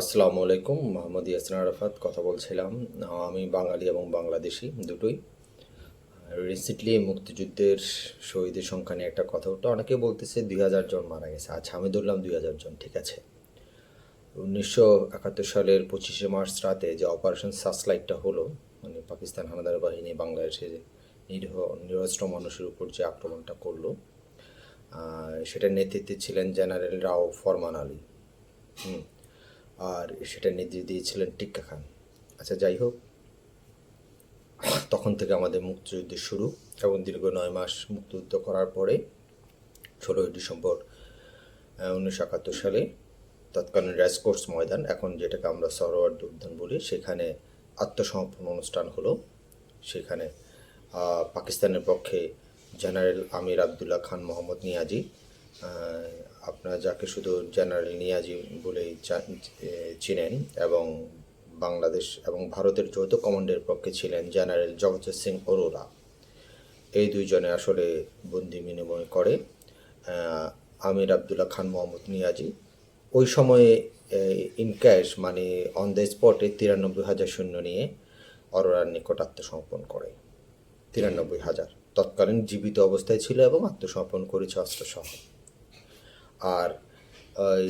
আসসালামু আলাইকুম, মোহাম্মদ ইয়াসিন আরাফাত, কথা বলছিলাম আমি বাঙালি এবং বাংলাদেশি দুটোই। রিসেন্টলি মুক্তিযুদ্ধের শহীদের সংখ্যা নিয়ে একটা কথা উঠল, অনেকে বলতেছে দুই হাজার জন মারা গেছে। আচ্ছা আমি ধরলাম দুই হাজার জন, ঠিক আছে। উনিশশো একাত্তর সালের পঁচিশে মার্চ রাতে যে অপারেশন সাসলাইটটা হলো মানে পাকিস্তান হানাদার বাহিনী বাংলাদেশে নিরীহ, নিরস্ত্র মানুষের উপর যে আক্রমণটা করল সেটার নেতৃত্বে ছিলেন জেনারেল রাও ফরমান আলী। হুম। আর সেটা নির্দেশ দিয়েছিলেন টিক্কা খান। আচ্ছা যাই হোক। তখন থেকে আমাদের মুক্তিযুদ্ধ শুরু এবং দীর্ঘ নয় মাস মুক্তিযুদ্ধ করার পরে ষোলোই ডিসেম্বর উনিশশো একাত্তর সালে তৎকালীন রেসকোর্স ময়দান, এখন যেটাকে আমরা সরোয়ার্দী উদ্যান বলি, সেখানে আত্মসমর্পণ অনুষ্ঠান হলো। সেখানে পাকিস্তানের পক্ষে জেনারেল আমির আবদুল্লাহ খান মোহাম্মদ নিয়াজি আপনারা যাকে শুধু জেনারেল নিয়াজি বলেই চিনেন এবং বাংলাদেশ এবং ভারতের যৌথ কমান্ডের পক্ষে ছিলেন জেনারেল জগৎ সিং অরোরা এই দুইজনে আসলে বন্দি বিনিময় করে আমির আবদুল্লাহ খান মোহাম্মদ নিয়াজি। ওই সময়ে ইন ক্যাশ মানে অন দ্য স্পটে তিরানব্বই হাজার সৈন্য নিয়ে অরোরার নিকট আত্মসমর্পণ করে। তিরানব্বই হাজার। তৎকালীন জীবিত অবস্থায় ছিল এবং আত্মসমর্পণ করেছে অস্ত্রসহ। আর ওই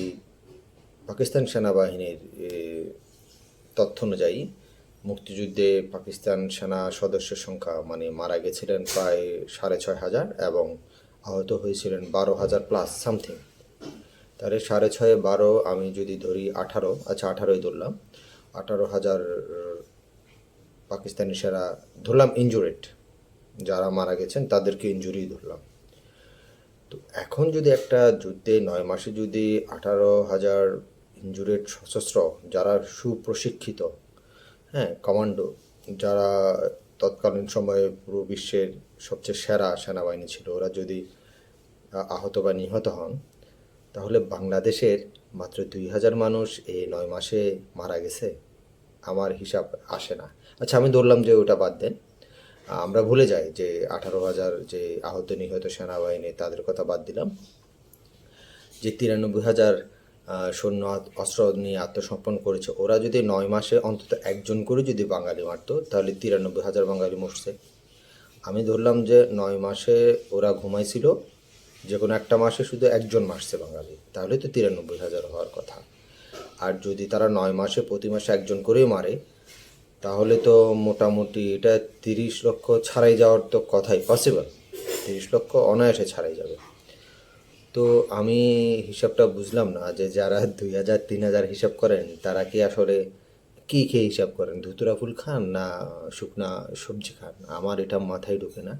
পাকিস্তান সেনাবাহিনীর তথ্য অনুযায়ী মুক্তিযুদ্ধে পাকিস্তান সেনা সদস্যের সংখ্যা মানে মারা গেছিলেন প্রায় সাড়ে ছয় হাজার এবং আহত হয়েছিলেন বারো হাজার প্লাস সামথিং তাহলে সাড়ে ছয়ে, বারো, আমি যদি ধরি আঠারো আচ্ছা আঠারোই ধরলাম। আঠারো হাজার, পাকিস্তানি সেনা, ধরলাম ইনজুরেড যারা মারা গেছেন তাদেরকে ইনজুরি ধরলাম। তো এখন যদি একটা যুদ্ধে নয় মাসে যদি আঠারো হাজার ইনজুরেড সশস্ত্র যারা সুপ্রশিক্ষিত হ্যাঁ কমান্ডো, যারা তৎকালীন সময়ে পুরো বিশ্বের সবচেয়ে সেরা সেনাবাহিনী ছিল, ওরা যদি আহত বা নিহত হন, তাহলে বাংলাদেশের মাত্র দুই হাজার মানুষ এই নয় মাসে মারা গেছে। আমার হিসাব আসে না। আচ্ছা আমি ধরলাম যে ওটা বাদ দেন। আমরা ভুলে যাই যে আঠারো হাজার যে আহত নিহত সেনাবাহিনী, তাদের কথা বাদ দিলাম। যে তিরানব্বই হাজার সৈন্য অস্ত্র নিয়ে আত্মসমর্পণ করেছে, ওরা যদি নয় মাসে অন্তত একজন করে যদি বাঙালি মারতো, তাহলে তিরানব্বই হাজার বাঙালি মরছে। আমি ধরলাম যে নয় মাসে ওরা ঘুমাইছিল, যে কোনো একটা মাসে শুধু একজন মারছে বাঙালি, তাহলে তো তিরানব্বই হাজার হওয়ার কথা। আর যদি তারা নয় মাসে প্রতি মাসে একজন করেই মারে তাহলে তো মোটামুটি এটা তিরিশ লক্ষ ছাড়াই যাওয়ার তো কথাই পসিবল তিরিশ লক্ষ অনায়াসে ছাড়াই যাবে। তো আমি হিসাবটা বুঝলাম না যে যারা দুই হাজার, তিন হাজার হিসাব করেন, তারা কি আসলে কী খেয়ে হিসাব করেন? ধুতুরা ফুল খান না শুকনা সবজি খান? আমার এটা মাথায় ঢোকে না।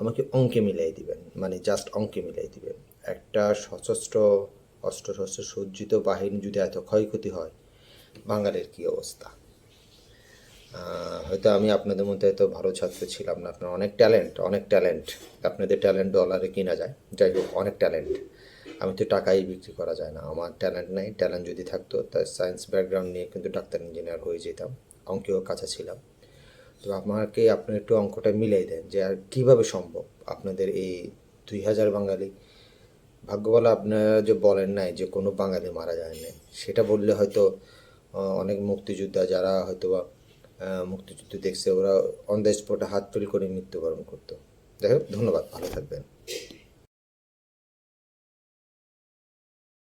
আমাকে অঙ্কে মিলাই দিবেন মানে জাস্ট অঙ্কে মিলাই দিবেন। একটা সশস্ত্র অস্ত্র শস্ত্র সজ্জিত বাহিনী যদি এত ক্ষয়ক্ষতি হয়, বাঙালির কী অবস্থা? হয়তো আমি আপনাদের মধ্যে এত ভালো ছাত্র ছিলাম না। আপনার অনেক ট্যালেন্ট অনেক ট্যালেন্ট আপনাদের ট্যালেন্ট ডলারে কিনা যায়। যাই হোক, অনেক ট্যালেন্ট আমি তো টাকাই বিক্রি করা যায় না। আমার ট্যালেন্ট নাই। ট্যালেন্ট যদি থাকতো তাই সায়েন্স ব্যাকগ্রাউন্ড নিয়ে কিন্তু ডাক্তার ইঞ্জিনিয়ার হয়ে যেতাম। অঙ্কেও কাছে ছিলাম। তো আমাকে আপনি একটু অঙ্কটা মিলাই দেন যে, আর কীভাবে সম্ভব? আপনাদের এই দুই হাজার বাঙালি, ভাগ্য বলা আপনারা যে বলেন নাই যে কোনো বাঙালি মারা যায় নাই। সেটা বললে হয়তো অনেক মুক্তিযোদ্ধা যারা হয়তো বা মুক্তিযুদ্ধ দেখছে, ওরা অন দ্য স্পটে হাত তুল করে মৃত্যুবরণ করতো। যাই হোক, ধন্যবাদ, ভালো থাকবেন।